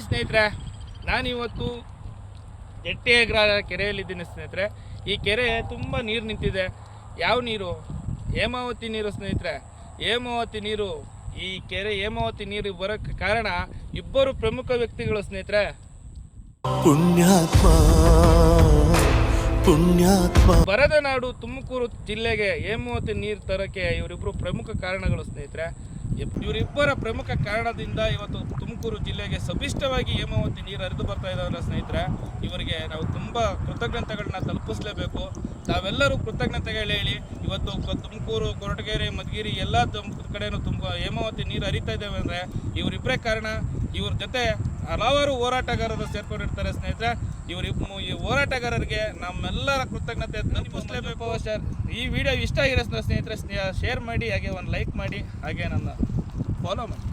Hi ಸ್ನೇಹಿತರೆ ನಾನಿವತ್ತು ಜಟ್ಟಿಯಗ್ರ ಕೆರೆಯಲ್ಲಿದ್ದೀನಿ ಸ್ನೇಹಿತರೆ. ಈ ಕೆರೆ ತುಂಬ ನೀರು ನಿಂತಿದೆ. ಯಾವ ನೀರು? ಹೇಮಾವತಿ ನೀರು ಸ್ನೇಹಿತರೆ. ಹೇಮಾವತಿ ನೀರು. ಈ ಕೆರೆ ಹೇಮಾವತಿ ನೀರು ಬರೋಕ್ಕೆ ಕಾರಣ ಇಬ್ಬರು ಪ್ರಮುಖ ವ್ಯಕ್ತಿಗಳು ಸ್ನೇಹಿತರೆ. ಪುಣ್ಯಾತ್ಮ ಪುಣ್ಯಾತ್ಮ. ಬರದ ನಾಡು ತುಮಕೂರು ಜಿಲ್ಲೆಗೆ ಹೇಮಾವತಿ ನೀರು ತರೋಕ್ಕೆ ಇವರಿಬ್ಬರು ಪ್ರಮುಖ ಕಾರಣಗಳು ಸ್ನೇಹಿತರೆ. ಇವರಿಬ್ಬರ ಪ್ರಮುಖ ಕಾರಣದಿಂದ ಇವತ್ತು ತುಮಕೂರು ಜಿಲ್ಲೆಗೆ ಸಭಿಷ್ಟವಾಗಿ ಹೇಮಾವತಿ ನೀರು ಹರಿದು ಬರ್ತಾ ಇದ್ದಾವಲ್ಲ ಸ್ನೇಹಿತರೆ, ಇವರಿಗೆ ನಾವು ತುಂಬ ಕೃತಜ್ಞತೆಗಳನ್ನ ತಲುಪಿಸಲೇಬೇಕು. ತಾವೆಲ್ಲರೂ ಕೃತಜ್ಞತೆಗಳು ಹೇಳಿ, ಇವತ್ತು ತುಮಕೂರು, ಕೊರಟಗೆರೆ, ಮಧುಗಿರಿ ಎಲ್ಲ ಕಡೆಯೂ ತುಂಬ ಹೇಮಾವತಿ ನೀರು ಹರಿತಾ ಇದ್ದಾವೆ ಅಂದರೆ ಇವರಿಬ್ಬರೇ ಕಾರಣ. ಇವ್ರ ಜೊತೆ ಹಲವಾರು ಹೋರಾಟಗಾರರು ಸೇರ್ಕೊಂಡಿರ್ತಾರೆ ಸ್ನೇಹಿತರೆ. ಇವರಿಬ್ಬ ಈ ಹೋರಾಟಗಾರರಿಗೆ ನಮ್ಮೆಲ್ಲರ ಕೃತಜ್ಞತೆ ತಲುಪಿಸಲೇಬೇಕು. ಸರ್, ಈ ವಿಡಿಯೋ ಇಷ್ಟ ಆಗಿರೋ ಸ್ನೇಹಿತರೆ ಶೇರ್ ಮಾಡಿ, ಹಾಗೆ ಒಂದು ಲೈಕ್ ಮಾಡಿ, ಹಾಗೆ ನನ್ನ ಫಾಲೋ ಮಾಡಿ.